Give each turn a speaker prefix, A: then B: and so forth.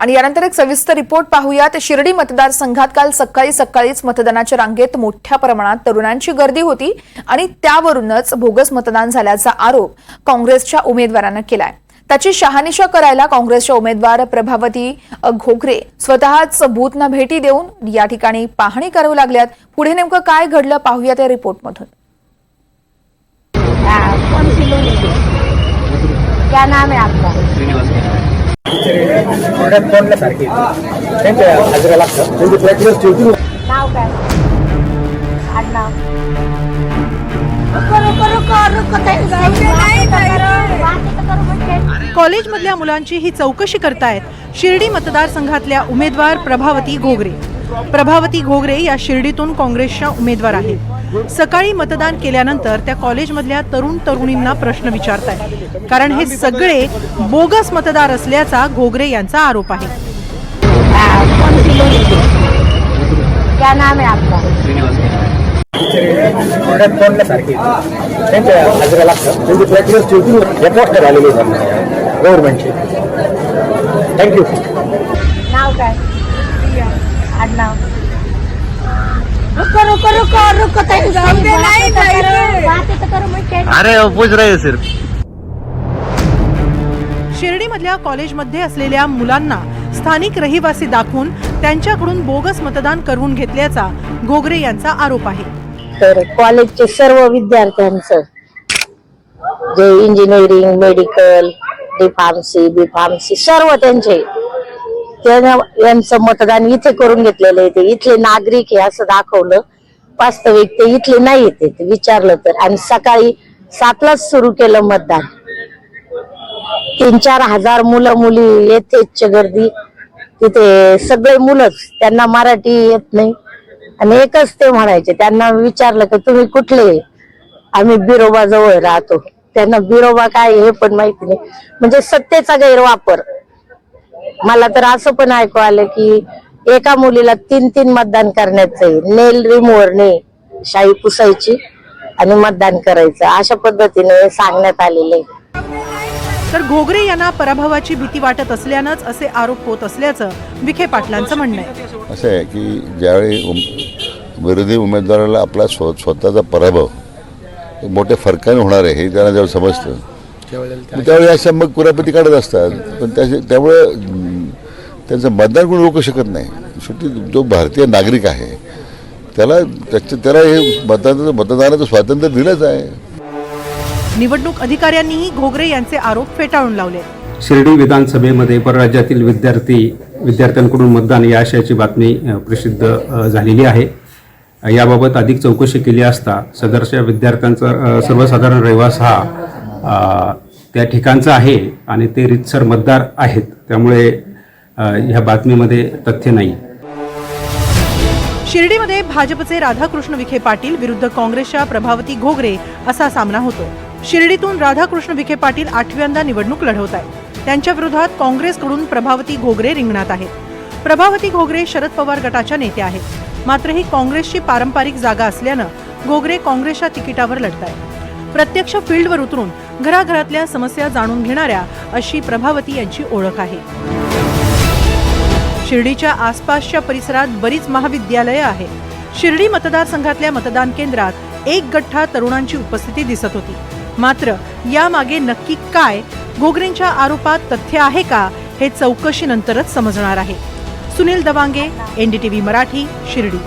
A: आणि यानंतर एक सविस्तर रिपोर्ट पाहूयात. शिर्डी मतदारसंघात काल सकाळी सकाळीच मतदानाच्या रांगेत मोठ्या प्रमाणात तरुणांची गर्दी होती आणि त्यावरूनच बोगस मतदान झाल्याचा आरोप काँग्रेसच्या उमेदवारानं केलाय. त्याची शहानिशा करायला काँग्रेसच्या उमेदवार प्रभावती घोगरे स्वतःच बूथना भेटी देऊन या ठिकाणी पाहणी करू लागल्यात. पुढे नेमकं काय घडलं पाहूया त्या रिपोर्टमधून.
B: क्या नाम है आपका?
C: पुण्यात बोलण्यासारखी त्यांच्या हजेरा त्यांची प्रॅक्टिस ठेवतील
B: नाव काय? आडनाव.
D: कॉलेजमधल्या मुलांची ही चौकशी करतायत. शिर्डी मतदारसंघातल्या उमेदवार प्रभावती घोगरे. प्रभावती घोगरे या शिर्डीतून काँग्रेसच्या उमेदवार आहेत. सकाळी मतदान केल्यानंतर त्या कॉलेजमधल्या तरुण तरुणींना प्रश्न विचारतायत. कारण हे सगळे बोगस मतदार असल्याचा घोगरे यांचा आरोप आहे.
B: हाँ, क्या नाम है आपका?
C: पुण्यात बोलण्यासारखी त्यांच्या हजेरा लागतात त्यांची प्रॅक्टिस ठेवतील हे पोस्टर आलेले गव्हर्नमेंटचे थँक्यू
B: नाव काय आडनाव रुको रुको बात करो.
E: अरे वो पूछ रहे हैं सिर्फ.
D: शिर्डीमधल्या कॉलेजमध्ये असलेल्या मुलांना स्थानिक रहिवासी दाखवून त्यांच्याकडून बोगस मतदान करून घेतल्याचा घोगरे यांचा आरोप आहे.
B: तर कॉलेजचे सर्व विद्यार्थ्यांचं जे engineering medical D pharmacy B pharmacy सर्व त्यांचे त्यानं यांचं मतदान इथे करून घेतलेलं आहे. ते इथले नागरिक आहे असं दाखवलं. वास्तविक ते इथले नाही येते ते विचारलं तर. आणि सकाळी सातलाच सुरू केलं मतदान. तीन चार हजार मुलं मुली येतेच गर्दी. तिथे सगळे मुलंच त्यांना मराठी येत नाही. आणि एकच ते म्हणायचे त्यांना विचारलं की तुम्ही कुठले? आम्ही बिरोबा जवळ राहतो. त्यांना बिरोबा काय हे पण माहिती नाही. म्हणजे सत्तेचा गैरवापर. मला तर असं पण ऐकू आलं की एका मुलीला तीन तीन मतदान करण्याचं नेल रिमूव्हरने शाई पुसायची आणि मतदान करायचं. अशा पद्धतीने सांगण्यात आलेलं
D: तर घोगरे यांना पराभवाची भीती वाटत असल्यानंच असे आरोप होत असल्याचं विखे पाटलांचं म्हणणं आहे.
F: असं आहे की ज्यावेळी उम विरोधी उमेदवाराला आपला स्व स्वतःचा पराभव एक मोठ्या फरकाने होणार आहे हे त्यांना जेव्हा समजतं मग त्यावेळी अशा मग कुरापती काढत असतात. पण त्याचे त्यामुळे त्यांचं मतदान कोणी रोखू शकत नाही. शेवटी जो भारतीय नागरिक आहे त्याला त्याच्या त्याला हे मतदानाचं मतदानाचं स्वातंत्र्य दिलंच आहे.
D: निवडणूक अधिकाऱ्यांनीही घोगरे यांचे आरोप फेटाळून लावले.
G: शिर्डी विधानसभेमध्ये परराज्यातील विद्यार्थी विद्यार्थ्यांकडून मतदान या आशयाची बातमी प्रसिद्ध झालेली आहे. याबाबत अधिक चौकशी केली असता सदरच्या विद्यार्थ्यांचा सर्वसाधारण रहिवास हा त्या ठिकाणचा आहे आणि ते रितसर मतदार आहेत. त्यामुळे ह्या बातमीमध्ये तथ्य नाही.
D: शिर्डीमध्ये भाजपचे राधाकृष्ण विखे पाटील विरुद्ध काँग्रेसच्या प्रभावती घोगरे असा सामना होतो. शिर्डीतून राधाकृष्ण विखे पाटील आठव्यांदा निवडणूक लढवत आहेत. त्यांच्या विरोधात काँग्रेसकडून प्रभावती घोगरे रिंगणात आहेत. प्रभावती घोगरे शरद पवार गटाच्या नेत्या आहेत. मात्र ही काँग्रेसची पारंपरिक जागा असल्यानं घोगरे काँग्रेसच्या तिकिटावर लढत आहेत प्रत्यक्ष फील्डवर उतरून घराघरातल्या समस्या जाणून घेणाऱ्या अशी प्रभावती यांची ओळख आहे. शिर्डीच्या आसपासच्या परिसरात बरीच महाविद्यालयं आहेत शिर्डी मतदारसंघातल्या मतदान केंद्रात एक गठ्ठा तरुणांची उपस्थिती दिसत होती मात्र यामागे नक्की काय घोगरेंच्या आरोपात तथ्य आहे का हे चौकशीनंतरच समजणार आहे सुनील दवांगे एनडीटीव्ही मराठी शिर्डी